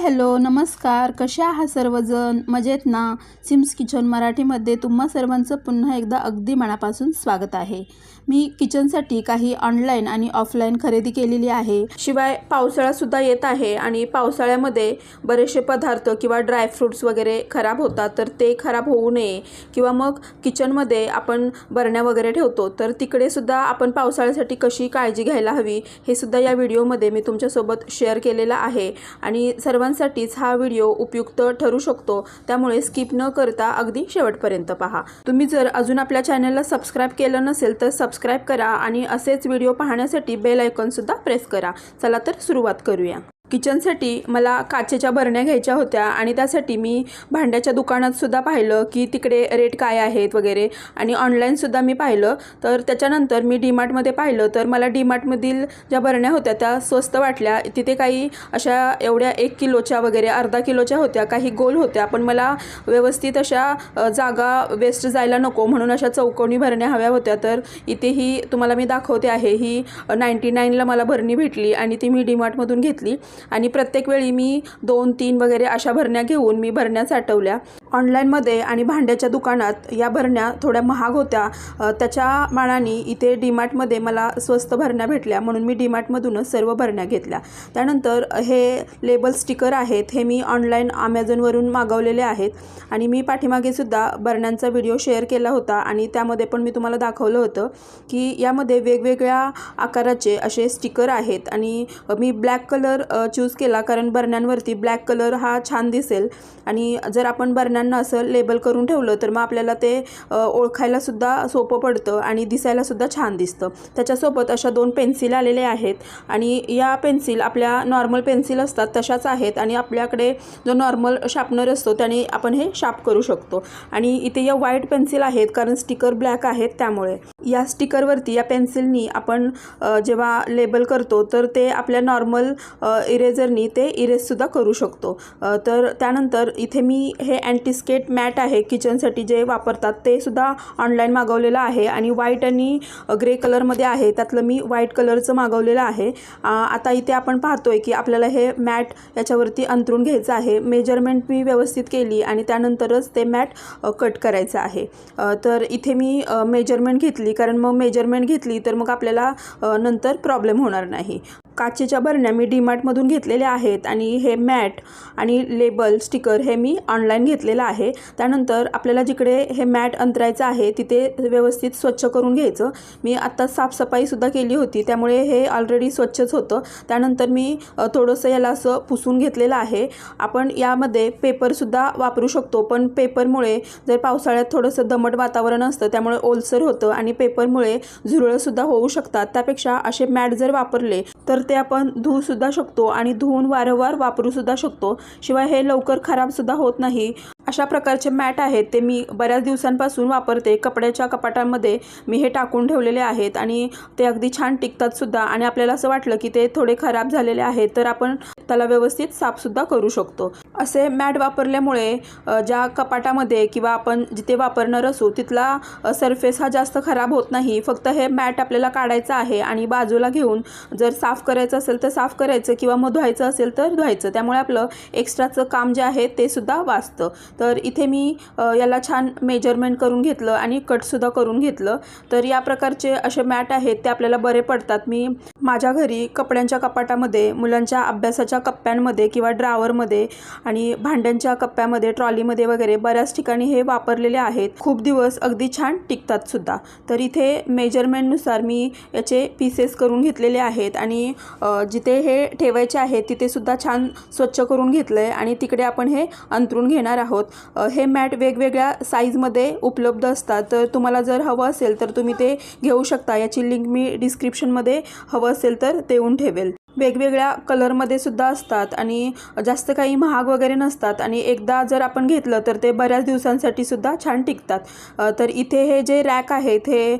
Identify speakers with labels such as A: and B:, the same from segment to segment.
A: Hello नमस्कार. कसे आहात सर्वजण? मजेत ना? सिम्स किचन मराठीमध्ये तुम्हा सर्वांचं पुन्हा एकदा अगदी मनापासून स्वागत आहे. मी किचनसाठी काही ऑनलाईन आणि ऑफलाईन खरेदी केलेली आहे. शिवाय पावसाळासुद्धा येत आहे आणि पावसाळ्यामध्ये बरेचसे पदार्थ किंवा ड्रायफ्रूट्स वगैरे खराब होतात तर ते खराब होऊ नये. किंवा मग किचनमध्ये आपण बरण्या वगैरे ठेवतो तर तिकडे सुद्धा आपण पावसाळ्यासाठी कशी काळजी घ्यायला हवी हे सुद्धा या व्हिडिओमध्ये मी तुमच्यासोबत शेअर केलेलं आहे. आणि सर्वां सर्वांसाठीच हा व्हिडिओ उपयुक्त ठरू शकतो. त्यामुळे स्किप न करता अगदी शेवटपर्यंत पहा. तुम्ही जर अजून आपल्या चॅनलला सबस्क्राईब केलं नसेल तर सबस्क्राईब करा आणि असेच व्हिडिओ पाहण्यासाठी बेल आयकॉनसुद्धा प्रेस करा. चला तर सुरुवात करूया. किचनसाठी मला काचेच्या बरण्या घ्यायच्या होत्या आणि त्यासाठी मी भांड्याच्या दुकानातसुद्धा पाहिलं की तिकडे रेट काय आहेत वगैरे. आणि ऑनलाईनसुद्धा मी पाहिलं. तर त्याच्यानंतर मी डीमार्टमध्ये पाहिलं. तर मला डीमार्टमधील ज्या बरण्या होत्या त्या स्वस्त वाटल्या. तिथे काही अशा एवढ्या एक किलोच्या वगैरे अर्धा किलोच्या होत्या काही गोल होत्या. पण मला व्यवस्थित अशा जागा वेस्ट जायला नको म्हणून अशा चौकोनी भरण्या हव्या होत्या. तर इथेही तुम्हाला मी दाखवते आहे. ही नाईंटी नाईनला मला भरणी भेटली आणि ती मी डीमार्टमधून घेतली. आणि प्रत्येक वेळी मी दोन तीन वगैरे अशा भरण्या घेऊन मी भरण्या साठवल्या. ऑनलाईनमध्ये आणि भांड्याच्या दुकानात या भरण्या थोड्या महाग होत्या. त्याच्या मानाने इथे डीमार्टमध्ये मला स्वस्त भरण्या भेटल्या म्हणून मी डीमार्टमधूनच सर्व भरण्या घेतल्या. त्यानंतर हे लेबल स्टिकर आहेत हे मी ऑनलाईन अमेझॉनवरून मागवलेले आहेत. आणि मी पाठीमागे सुद्धा भरण्यांचा व्हिडिओ शेअर केला होता आणि त्यामध्ये पण मी तुम्हाला दाखवलं होतं की यामध्ये वेगवेगळ्या आकाराचे असे स्टिकर आहेत. आणि मी ब्लॅक कलर चूज केला कारण बरण्यांवरती ब्लॅक कलर हा छान दिसेल. आणि जर आपण बरण्यांना असं लेबल करून ठेवलं तर मग आपल्याला ते ओळखायलासुद्धा सोपं पडतं आणि दिसायलासुद्धा छान दिसतं. त्याच्यासोबत अशा दोन पेन्सिल आलेले आहेत आणि या पेन्सिल आपल्या नॉर्मल पेन्सिल असतात तशाच आहेत आणि आपल्याकडे जो नॉर्मल शार्पनर असतो त्याने आपण हे शार्प करू शकतो. आणि इथे या व्हाईट पेन्सिल आहेत कारण स्टिकर ब्लॅक आहेत त्यामुळे. या स्टिकरवरती या पेन्सिलनी आपण जेव्हा लेबल करतो तर ते आपल्या नॉर्मल इरेझरनी ते इरेजसुद्धा करू शकतो. तर त्यानंतर इथे मी हे अँटीस्केट मॅट आहे किचनसाठी जे वापरतात ते सुद्धा ऑनलाईन मागवलेलं आहे आणि व्हाईट आणि ग्रे कलरमध्ये आहे. त्यातलं मी व्हाईट कलरचं मागवलेलं आहे. आता इथे आपण पाहतोय की आपल्याला हे मॅट याच्यावरती अंतरून घ्यायचं आहे. मेजरमेंट मी व्यवस्थित केली आणि त्यानंतरच ते मॅट कट करायचं आहे. तर इथे मी मेजरमेंट घेतली. कारण मग मेजरमेंट घेतली तर मग आपल्याला नंतर प्रॉब्लेम होणार नाही. काचेच्या बरण्या मी डीमार्टमधून घेतलेल्या आहेत आणि हे मॅट आणि लेबल स्टिकर हे मी ऑनलाईन घेतलेलं आहे. त्यानंतर आपल्याला जिकडे हे मॅट अंतरायचं आहे तिथे व्यवस्थित स्वच्छ करून घ्यायचं. मी आत्ता साफसफाईसुद्धा केली होती त्यामुळे हे ऑलरेडी स्वच्छच होतं. त्यानंतर मी थोडंसं याला असं पुसून घेतलेलं आहे. आपण यामध्ये पेपरसुद्धा वापरू शकतो पण पेपरमुळे जर पावसाळ्यात थोडंसं दमट वातावरण असतं त्यामुळे ओलसर होतं आणि पेपरमुळे झुरळंसुद्धा होऊ शकतात. त्यापेक्षा असे मॅट जर वापरले तर ते आपण धुवूसुद्धा शकतो आणि धुवून वारंवार वापरूसुद्धा शकतो. शिवाय हे लवकर खराबसुद्धा होत नाही. अशा प्रकारचे मॅट आहेत ते मी बऱ्याच दिवसांपासून वापरते. कपड्याच्या कपाटांमध्ये मी हे टाकून ठेवलेले आहेत आणि ते अगदी छान टिकतात सुद्धा आणि आपल्याला असं वाटलं की ते थोडे खराब झालेले आहेत तर आपण त्याला व्यवस्थित साफसुद्धा करू शकतो. असे मॅट वापरल्यामुळे ज्या कपाटामध्ये किंवा आपण जिथे वापरणार असू तिथला सरफेस हा जास्त खराब होत नाही. फक्त हे मॅट आपल्याला काढायचं आहे आणि बाजूला घेऊन जर साफ करायचं असेल तर साफ करायचं किंवा मग धुवायचं असेल तर धुवायचं. त्यामुळे आपलं एक्स्ट्राचं काम जे आहे ते सुद्धा वाचतं. तर इथे मी याला छान मेजरमेंट करून घेतलं आणि कटसुद्धा करून घेतलं. तर या प्रकारचे असे मॅट आहेत ते आपल्याला बरे पडतात. मी माझ्या घरी कपड्यांच्या कपाटामध्ये मुलांच्या अभ्यासाच्या कप्प्यांमध्ये किंवा ड्रावरमध्ये आणि भांड्यांच्या कप्प्यामध्ये ट्रॉलीमध्ये वगैरे बऱ्याच ठिकाणी हे वापरलेले आहेत. खूप दिवस अगदी छान टिकतात सुद्धा. तर इथे मेजरमेंटनुसार मी याचे पीसेस करून घेतलेले आहेत आणि जिथे हे ठेवायचे आहे तिथेसुद्धा छान स्वच्छ करून घेतलं आहे आणि तिकडे आपण हे अंतरून घेणार आहोत. आहोत. हे मॅट वेगवेगळ्या साईजमध्ये उपलब्ध असतात. तर तुम्हाला जर हवं असेल तर तुम्ही ते घेऊ शकता. याची लिंक मी डिस्क्रिप्शनमध्ये हवं असेल तर देऊन ठेवेल. वेगवेगळ्या कलरमध्ये सुद्धा असतात आणि जास्त काही महाग वगैरे नसतात. आणि एकदा जर आपण घेतलं तर ते बऱ्याच दिवसांसाठी सुद्धा छान टिकतात. तर इथे हे जे रॅक आहेत हे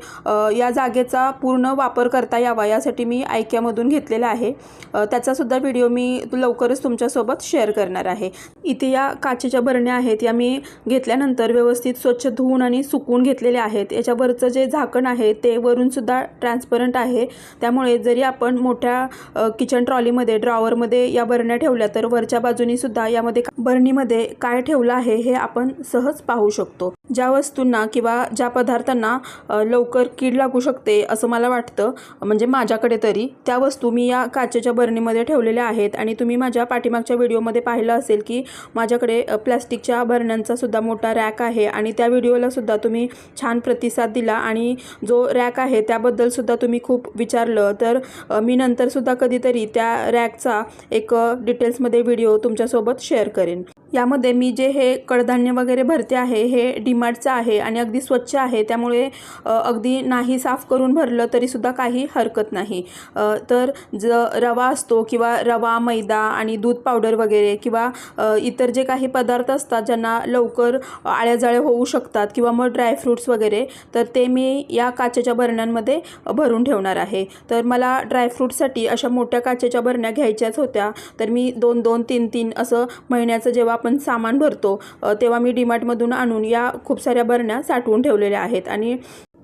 A: या जागेचा पूर्ण वापर करता यावा यासाठी मी ऐक्यामधून घेतलेला आहे. त्याचासुद्धा व्हिडिओ मी लवकरच तुमच्यासोबत शेअर करणार आहे. इथे या काचेच्या बरण्या आहेत या मी घेतल्यानंतर व्यवस्थित स्वच्छ धुवून आणि सुकवून घेतलेल्या आहेत. याच्यावरचं जे झाकण आहे ते वरूनसुद्धा ट्रान्सपरंट आहे. त्यामुळे जरी आपण मोठ्या किचन ट्रॉलीमध्ये ड्रॉवरमध्ये या बरण्या ठेवल्या. तर वरच्या बाजूनी सुद्धा यामध्ये बरणीमध्ये काय ठेवलं आहे हे आपण सहज पाहू शकतो. ज्या वस्तूंना किंवा ज्या पदार्थांना लवकर कीड लागू शकते असं मला वाटतं म्हणजे माझ्याकडे तरी त्या वस्तू मी या काचेच्या बरणीमध्ये ठेवलेल्या आहेत. आणि तुम्ही माझ्या पाठीमागच्या व्हिडिओमध्ये पाहिलं असेल की माझ्याकडे प्लॅस्टिकच्या बरण्यांचा सुद्धा मोठा रॅक आहे. आणि त्या व्हिडिओला सुद्धा तुम्ही छान प्रतिसाद दिला आणि जो रॅक आहे त्याबद्दल सुद्धा तुम्ही खूप विचारलं. तर मी नंतरसुद्धा कधीतरी तरी त्या रॅकचा एक डिटेल्समध्ये व्हिडिओ तुमच्यासोबत शेअर करेन. यामध्ये मी जे हे कडधान्य वगैरे भरते आहे हे डिमार्टचं आहे आणि अगदी स्वच्छ आहे. त्यामुळे अगदी नाही साफ करून भरलं तरीसुद्धा काही हरकत नाही. तर ज रवा असतो किंवा रवा मैदा आणि दूध पावडर वगैरे किंवा इतर जे काही पदार्थ असतात ज्यांना लवकर आळ्याजाळे होऊ शकतात किंवा मग ड्रायफ्रूट्स वगैरे तर ते मी या काचेच्या बरण्यांमध्ये भरून ठेवणार आहे. तर मला ड्रायफ्रूटसाठी अशा मोठ्या काचेच्या बरण्या घ्यायच्याच होत्या. तर मी दोन दोन तीन तीन असं महिन्याचं जेव्हा आपण सामान भरतो तेव्हा मी डीमार्टमधून आणून या खूप साऱ्या बरण्या साठवून ठेवलेल्या आहेत. आणि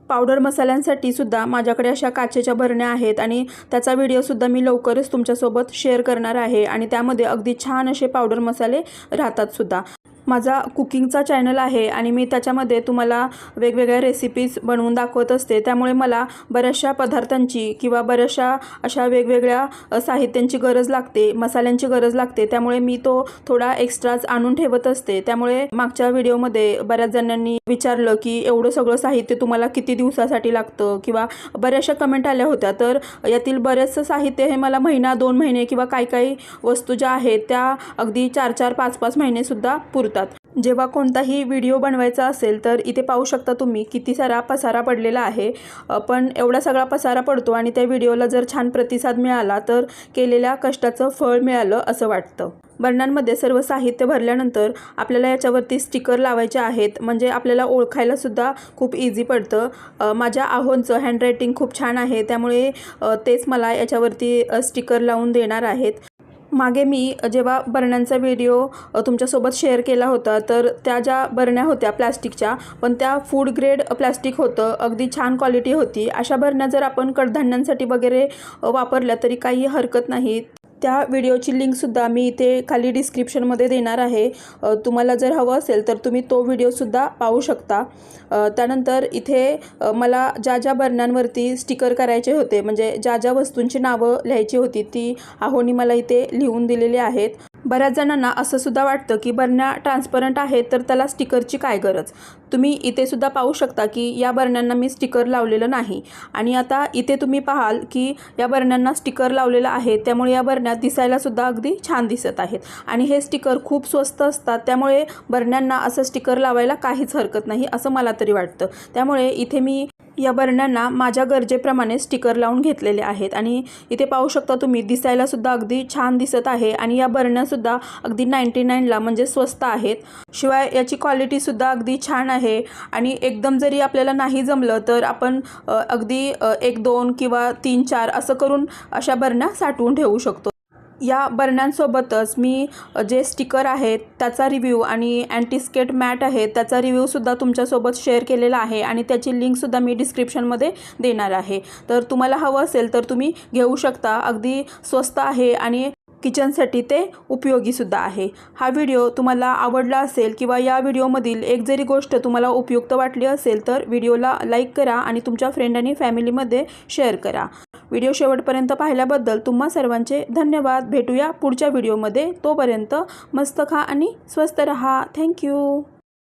A: पावडर मसाल्यांसाठी सुद्धा माझ्याकडे अशा काचेच्या बरण्या आहेत आणि त्याचा व्हिडिओसुद्धा मी लवकरच तुमच्यासोबत शेअर करणार आहे आणि त्यामध्ये अगदी छान असे पावडर मसाले राहतात सुद्धा. माझा कुकिंगचा चॅनल आहे आणि मी त्याच्यामध्ये तुम्हाला वेगवेगळ्या रेसिपीज बनवून दाखवत असते. त्यामुळे मला बऱ्याचशा पदार्थांची किंवा बऱ्याचशा अशा वेगवेगळ्या साहित्यांची गरज लागते मसाल्यांची गरज लागते. त्यामुळे मी तो थोडा एक्स्ट्राच आणून ठेवत असते. त्यामुळे मागच्या व्हिडिओमध्ये बऱ्याच जणांनी विचारलं की एवढं सगळं साहित्य तुम्हाला किती दिवसासाठी लागतं? किंवा बऱ्याचशा कमेंट आल्या होत्या. तर यातील बरेचसं साहित्य हे मला महिना दोन महिने किंवा काही काही वस्तू ज्या आहेत त्या अगदी चार चार पाच पाच महिनेसुद्धा पुरतात जेव्हा कोणताही व्हिडिओ बनवायचा असेल तर इथे पाहू शकता तुम्ही किती सारा पसारा पडलेला आहे. पण एवढा सगळा पसारा पडतो आणि त्या व्हिडिओला जर छान प्रतिसाद मिळाला तर केलेल्या कष्टाचं फळ मिळालं असं वाटतं. बर्णांमध्ये सर्व साहित्य भरल्यानंतर आपल्याला याच्यावरती स्टिकर लावायचे आहेत. म्हणजे आपल्याला ओळखायलासुद्धा खूप इझी पडतं. माझ्या आहोंचं हँडरायटिंग खूप छान आहे. त्यामुळे तेच मला याच्यावरती स्टिकर लावून देणार आहेत. मागे मी जेव्हा बरण्यांचा व्हिडिओ तुमच्यासोबत शेअर केला होता तर त्या ज्या बरण्या होत्या प्लॅस्टिकच्या पण त्या फूड ग्रेड प्लॅस्टिक होतं अगदी छान क्वालिटी होती. अशा बरण्या जर आपण कडधान्यांसाठी वगैरे वापरल्या तरी काही हरकत नाही. त्या व्हिडिओची लिंकसुद्धा मी इथे खाली डिस्क्रिप्शनमध्ये देणार आहे. तुम्हाला जर हवं असेल तर तुम्ही तो व्हिडिओसुद्धा पाहू शकता. त्यानंतर इथे मला ज्या ज्या बरण्यांवरती स्टिकर करायचे होते म्हणजे ज्या ज्या वस्तूंची नावं लिहायची होती ती आहोनी मला इथे लिहून दिलेली आहेत. बऱ्याच जणांना असं सुद्धा वाटतं की बरण्या ट्रान्सपरंट आहेत तर त्याला स्टिकरची काय गरज? तुम्ही इथे सुद्धा पाहू शकता की या बरण्यांना मी स्टिकर लावलेलं नाही. आणि आता इथे तुम्ही पाहाल की या बरण्यांना स्टिकर लावलेलं आहे. त्यामुळे या बरण्या दिसायला सुद्धा अगदी छान दिसत आहेत. आणि हे स्टिकर खूप स्वस्त असतात. त्यामुळे बरण्यांना असं स्टिकर लावायला काहीच हरकत नाही असं मला तरी वाटतं. त्यामुळे इथे मी या बरण्यांना माझ्या गरजेप्रमाणे स्टिकर लावून घेतलेले आहेत. आणि इथे पाहू शकता तुम्ही दिसायलासुद्धा अगदी छान दिसत आहे आणि या बरण्यासुद्धा अगदी नाईंटी नाईनला म्हणजे स्वस्त आहेत. शिवाय याची क्वालिटीसुद्धा अगदी छान आहे आणि एकदम जरी आपल्याला नाही जमलं तर आपण अगदी एक दोन किंवा तीन चार असं करून अशा बरण्या साठवून ठेवू शकतो. या बरण्यांसोबतच मी जे स्टिकर आहेत त्याचा रिव्ह्यू आणि अँटीस्केट मॅट आहे त्याचा रिव्ह्यूसुद्धा तुमच्यासोबत शेअर केलेला आहे आणि त्याची लिंकसुद्धा मी डिस्क्रिप्शनमध्ये देणार आहे. तर तुम्हाला हवं असेल तर तुम्ही घेऊ शकता. अगदी स्वस्त आहे आणि किचनसाठी ते उपयोगीसुद्धा आहे. हा व्हिडिओ तुम्हाला आवडला असेल किंवा या व्हिडिओमधील एक जरी गोष्ट तुम्हाला उपयुक्त वाटली असेल तर व्हिडिओला लाईक करा आणि तुमच्या फ्रेंड आणि फॅमिलीमध्ये शेअर करा. व्हिडिओ शेवटपर्यंत पाहिल्याबद्दल तुम्हा सर्वांचे धन्यवाद. भेटूया पुढच्या व्हिडिओमध्ये. तोपर्यंत मस्त खा आणि स्वस्त रहा. थँक्यू